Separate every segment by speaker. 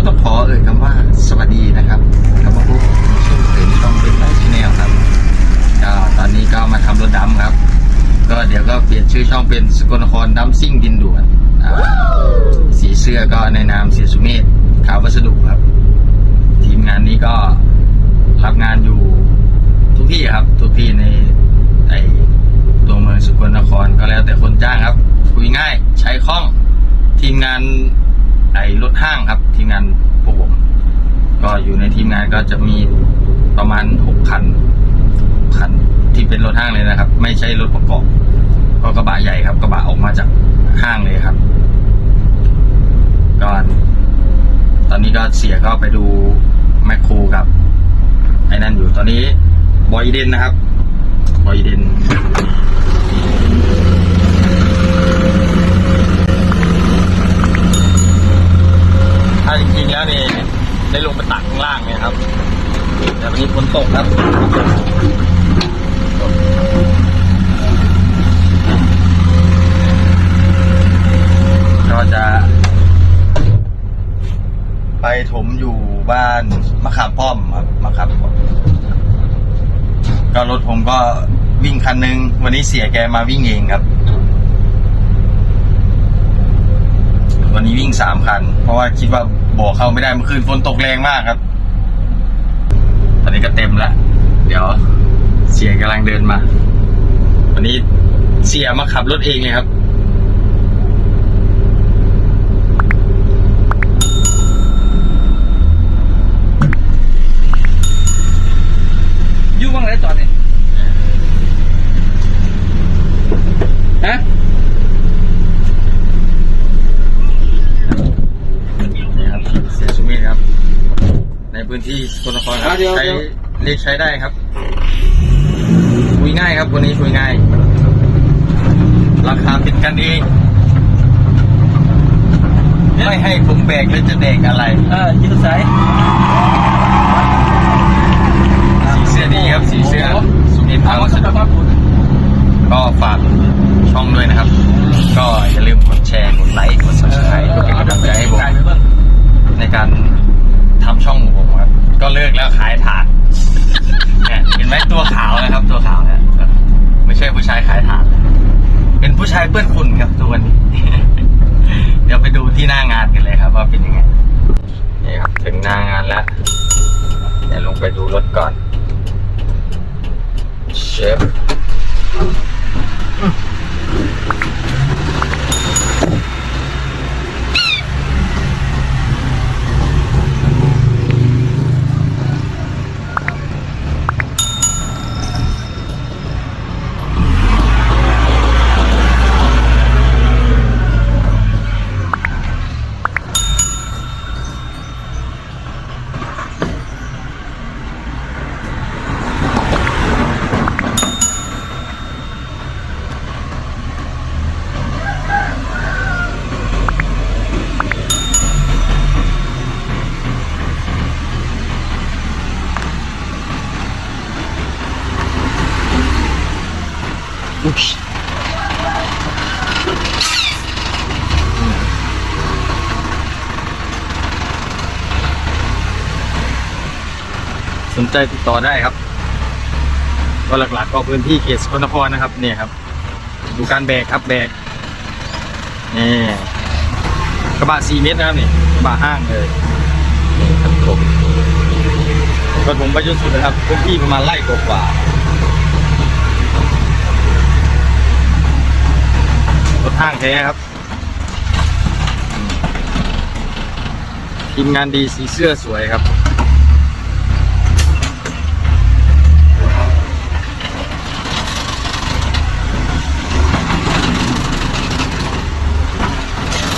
Speaker 1: ก็ต้องขอเอ่ยคำว่าสวัสดีนะครับกลับมาพบในช่วงเสริมช่องเป็นไลฟ์ชแนลครับก็ตอนนี้ก็มาทำรถดำครับ ก็เดี๋ยวก็เปลี่ยนชื่อช่องเป็นสกลนครดัมซิ่งดินด่วนสีเสื้อก็ในนามเสียสุเมธขาววัสดุครับ ทีมงานนี้ก็รับงานอยู่ทุกที่ครับ ทุกที่ในไอตัวเมืองสกลนครก็แล้วแต่คนจ้างครับ คุยง่ายใช้คล่องทีมงาน ไอรถห้างครับ ทีมงานพวกผมก็อยู่ในทีมงานก็จะมีประมาณหกคันคันที่เป็นรถห้างเลยนะครับ ไม่ใช่รถประกอบก็กระบะใหญ่ครับ กระบะออกมาจากห้างเลยครับก็ตอนนี้ก็เสียก็ไปดูแมคโครกับไอ้นั่นอยู่ตอนนี้บอยเดนนะครับ บอยเดน ถ้าจริงๆแล้วเนี่ยได้ลงไปตักข้างล่างเนี่ยครับ แต่วันนี้ฝนตกครับก็จะ ไปถมอยู่บ้านมะขามป้อมครับมะขามป้อมก็รถผมก็วิ่งคันนึง วันนี้เสียแกมาวิ่งเองครับ วันนี้วิ่งสามคัน เพราะว่าคิดว่าบ่อเข้าไม่ได้เมื่อคืนฝนตกแรงมากครับ ตอนนี้ก็เต็มแล้วเดี๋ยวเสียกำลังเดินมา วันนี้เสียมาขับรถเองเลยครับ
Speaker 2: อยู่บ้างไรจอดเนี่ยฮะ
Speaker 1: นี่ครับเสียสุมิตรครับ ใน พื้นที่สกลนครครับใช้เรียกใช้ได้ครับคุยง่ายครับวันนี้คุยง่าย ราคาติดกันเองไม่ให้ผมแบกแล้วจะแดกอะไร
Speaker 2: เออยืดสาย
Speaker 1: สีเสื้อดีครับ สีเสื้อสุมิตร
Speaker 2: เอา
Speaker 1: ทาง
Speaker 2: วั
Speaker 1: วั
Speaker 2: ส
Speaker 1: ส
Speaker 2: ดุ
Speaker 1: ดุ
Speaker 2: ครับคุณ
Speaker 1: ก็ฝากช่องด้วยนะครับ ก็อย่าลืมกดแชร์ กดไลค์ กด subscribe เพื่อเป็นกำลังใจให้ผม
Speaker 2: จ่ายไปเบิ่ง
Speaker 1: ในการทำช่องของผมครับ ก็เลิกแล้วขายถานเนี่ยเห็นไหมตัวขาวนะครับ ตัวขาวเนี่ยไม่ใช่ผู้ชายขายถานเป็นผู้ชายเปื้อนฝุ่นครับตัวนี้ เดี๋ยวไปดูที่หน้างานกันเลยครับว่าเป็นยังไงนี่ครับถึงหน้างานแล้วเดี๋ยวลงไปดูรถก่อนเชฟ สนใจติดต่อได้ครับ ก็หลักๆก็พื้นที่เขตสกลนครนะครับ เนี่ยครับ ดูการแบกครับแบกนี่กระบะ4เมตรนะครับนี่กระบะห้างเลยนี่ครับผมก็ผมไปจนสุดนะครับพื้นที่ประมาณไร่กว่า รถห้างแท้ครับ ทีมงานดีสีเสื้อสวยครับ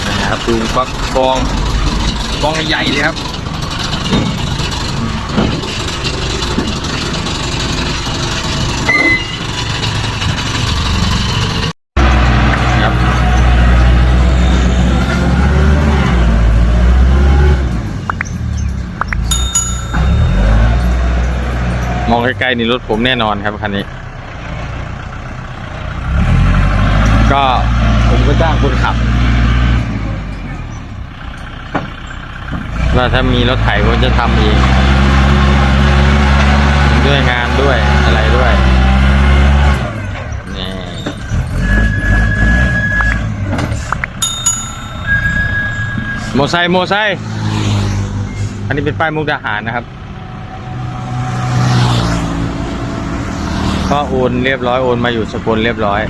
Speaker 1: นะครับดูฟักกองกองใหญ่เลยครับ ใกล้ๆนี่รถผมแน่นอนครับคันนี้ ก็ผมก็จ้างคนขับว่าถ้ามีรถไถผมจะทำเองด้วยงานด้วยอะไรด้วยนี่โมไซค์โมไซค์อันนี้เป็นป้ายมุกดาหารนะครับ ก็โอนเรียบร้อยโอนมาอยู่สกลเรียบร้อย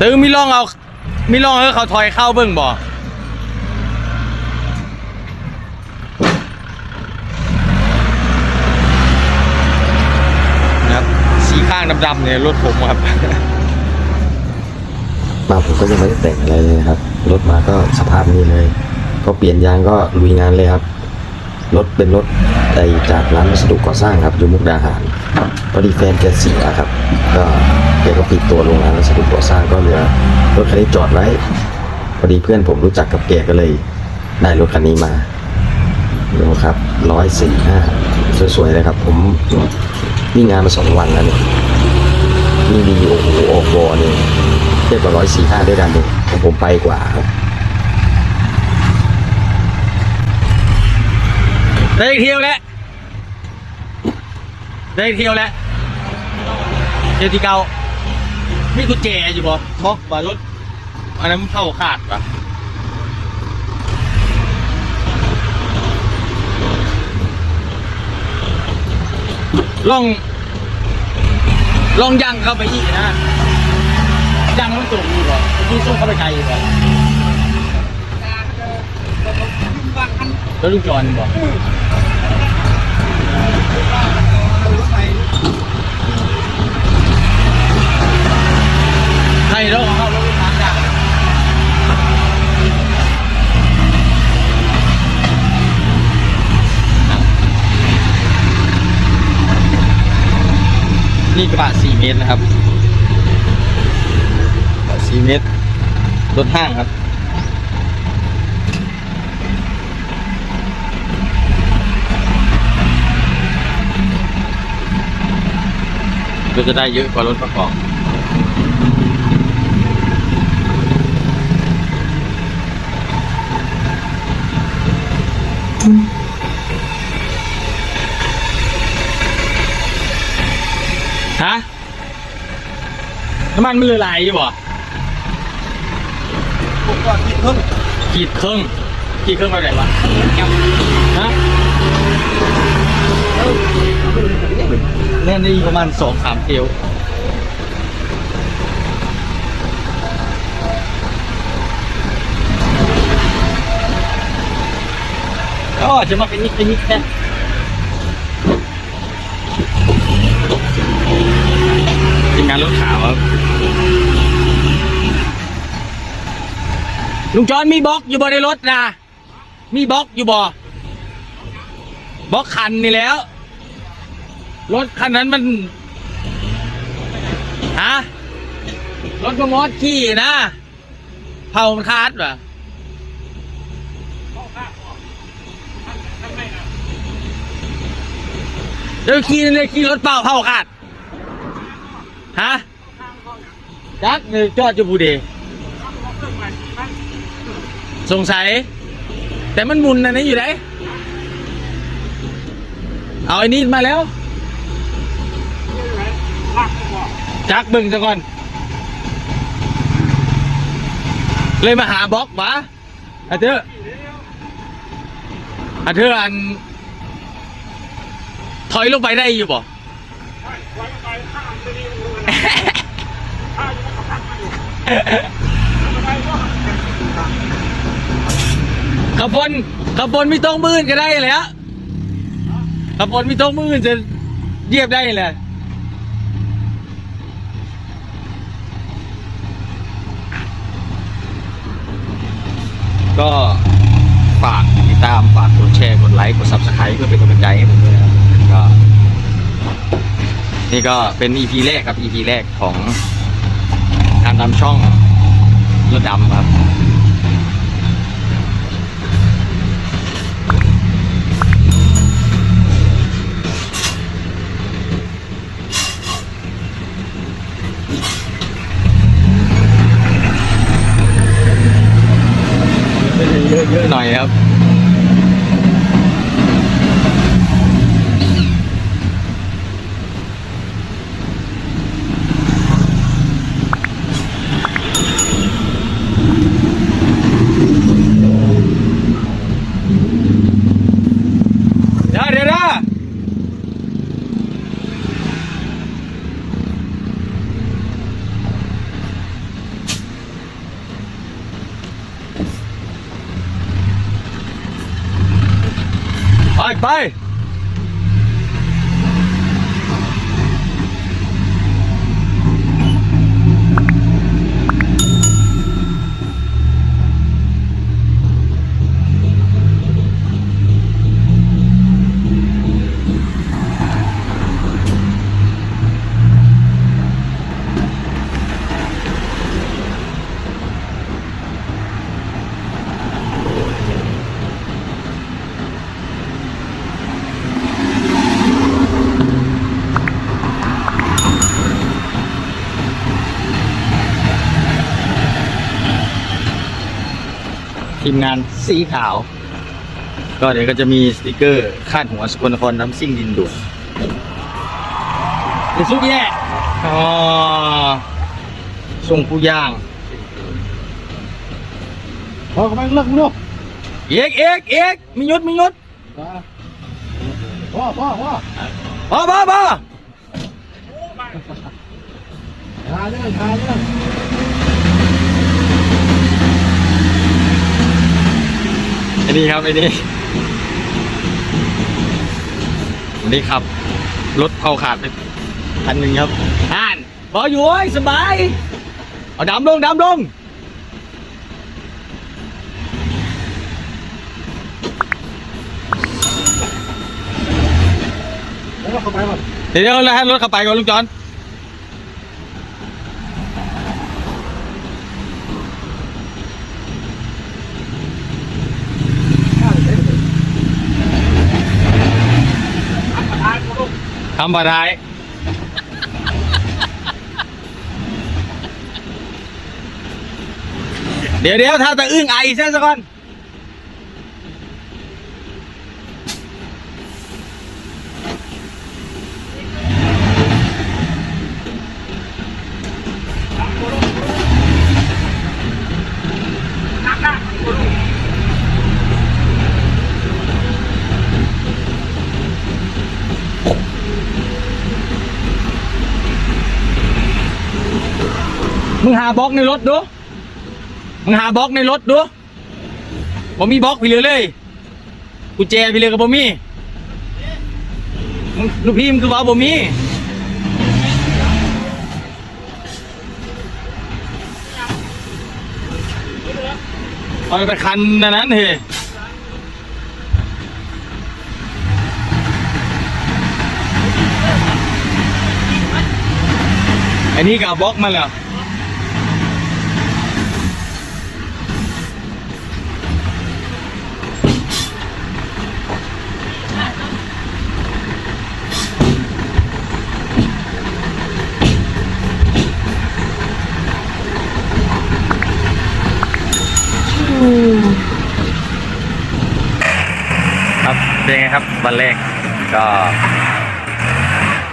Speaker 1: ตึงมีลองเอา มีลองให้เขาถอยเข้าเบิ่งบ่นะครับสีข้างดำๆเนี่ยรถผมครับ
Speaker 3: มาผมก็ยังไม่ได้แต่งอะไรเลยนะครับ รถมาก็สภาพนี้เลย ก็เปลี่ยนยางก็ลุยงานเลยครับ รถเป็นรถไอจากร้านวัสดุก่อสร้างครับอยู่มุกดาหารพอดีแฟนแกเสียครับ ก็แกก็ปิดตัวโรงงานวัสดุก่อสร้างก็เหลือรถคันนี้จอดไว้พอดีเพื่อนผมรู้จักกับแกก็เลย ได้รถคันนี้มาดูครับร้อยสี่ห้าสวยๆเลยครับ ผมวิ่งงานมาสองวันแล้วเนี่ยนี่ดีโอ้โหออกบอเนี่ย ทียบกับร้อยสี่ห้าด้วยกันเนี่ยของผมไปกว่าครับ
Speaker 1: ได้เที่ยวแล้วได้เที่ยวแล้วเที่ยวที่เก่ามีกุญแจอยู่บ่บอกว่ารถอันนั้นมันเข้าขาดปะลองลองยังเข้าไปอีกนะ ยังมันสูงอยู่บ่ที่ส่งเข้าไปไกลอยู่บ่แล้วลูกจอนบ่ให้เราเอาเราไปทางดังนี่กระบะ4เมตรนะครับ กระบะ4เมตรรถห้างครับก็จะได้เยอะกว่ารถประกอบฮะน้ำมันมันเลยไหลอยู่บ่
Speaker 2: ผมก็คิดเพิ่ม
Speaker 1: ขีดเครื่องขีดเครื่องไปไหนวะฮะแน่นได้ประมาณสองสามเทลก็จะมาเป็นนิดเป็นนิดแค่ทีมงานรถขาวครับ ลุงจอนมีบล็อกอยู่บ่ในรถนะ มีบล็อกอยู่บ่บล็อกคันนี่แล้ว รถคันนั้นมันฮะรถกระมอดขี่นะเผามันคาดป่ะเดี๋ยวขี่เลยขี่รถเปล่าเผาขาดฮะจักเนี่ยจอดอยู่บูเด สงสัย แต่มันมุนอันนี้อยู่ไหนเอาไอ้นี่มาแล้ว จักบึงซะก่อน เลยมาหาบล็อกมาอาเธออาเธออัน ถอยลงไปได้อยู่บ่ขับบ นขับบนไม่ต้องมืนก็ได้แหล้วขับบนไม่ต้องมืนจะเหยียบได้แหละก็ฝากติดตามฝากกดแชร์กดไลค์กดซับสไครต์เพื่อเป็นกำลังใจให้ผมด้วยนะครับก็นี่ก็เป็น EP แรกครับ EP แรกของการทำช่องรถดำครับ น่อยครับ ทีมงานสีขาว ก็เดี๋ยวก็จะมีสติกเกอร์คาดหัวสกลนครน้ำซิ่งดินด่วนเป็นซุปแย่อ๋อส่งผู้ย่าง
Speaker 2: พอเขาไปเลิกลูก
Speaker 1: เอกเอกเอกมียุดมียุด
Speaker 2: พ่อพ่อพ่อ
Speaker 1: พอพอพอ
Speaker 2: ทาเรื่องทาเรื่อง
Speaker 1: อ้นี่ครับไอ้นี่วันนี้ครับ รถเอาขาดไปคันหนึ่งครับอ่านพออยู่เว้ยสบาย เอาดำลงดำลง
Speaker 2: แล้วเขาไปก่อน
Speaker 1: เดี๋ยวเดี๋ยวเราให้รถเข้าไปก่อนลุงจอน ทำบาได้เดี๋ยวเดี๋ยวถ้าตะอึ้งไอเส้นซะก่อน งหาบล็อกในรถดู มึงหาบล็อกในรถดูบ่มีบล็อกพี่เลือเลยกุญแจพี่เลือกับบ่มีมึงลูกพี่มึงคือว่าบ่มีเอาไปคันนั้นเฮ้อันนี้ก็เอาบล็อกมาแล้ว เป็นไงครับวันแรกก็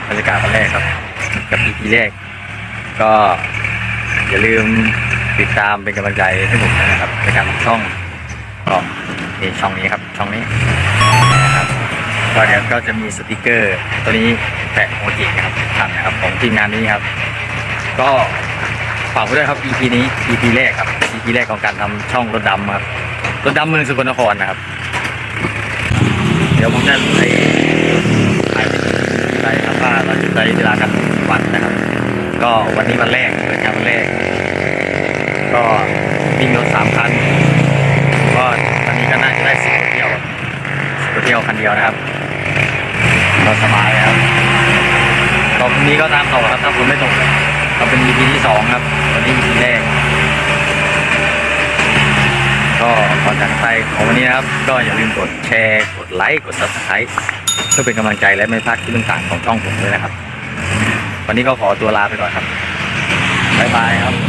Speaker 1: บรรยากาศวันแรกครับ กับ EP แรก ก็อย่าลืมติดตามเป็นกำลังใจให้ผมนะครับในการทำช่องก็นี่ช่องนี้ครับ ช่องนี้นะครับก็เดี๋ยวก็จะมีสติกเกอร์ ตัวนี้แปะโมจินะครับทันนะครับของทีมงานนี้ครับ ก็ฝากไว้ด้วยครับ EP นี้ EP แรกครับ EP แรกของการทำช่องรถดำครับรถดำเมืองสกลนครนะครับ เดี๋ยวผมจะไปถ่ายไปครับว่าเราจะใช้เวลากันวันนะครับ ก็วันนี้วันแรกเป็นการวันแรก ก็วิ่งรถสามคันก็วันนี้ก็น่าจะได้สิบเที่ยวสิบเที่ยวคันเดียวนะครับก็สบายครับก็พรุ่งนี้ก็ตามต่อครับถ้าคุณไม่ตกก็เป็น EP ที่สองครับวันนี้ EP แรก ก็ก่อนจากไปของวันนี้นะครับ ก็อย่าลืมกดแชร์กดไลค์กด subscribe เพื่อเป็นกำลังใจและไม่พลาดคลิปต่างๆของช่องผมด้วยนะครับ วันนี้ก็ขอตัวลาไปก่อนครับบ๊ายบายครับ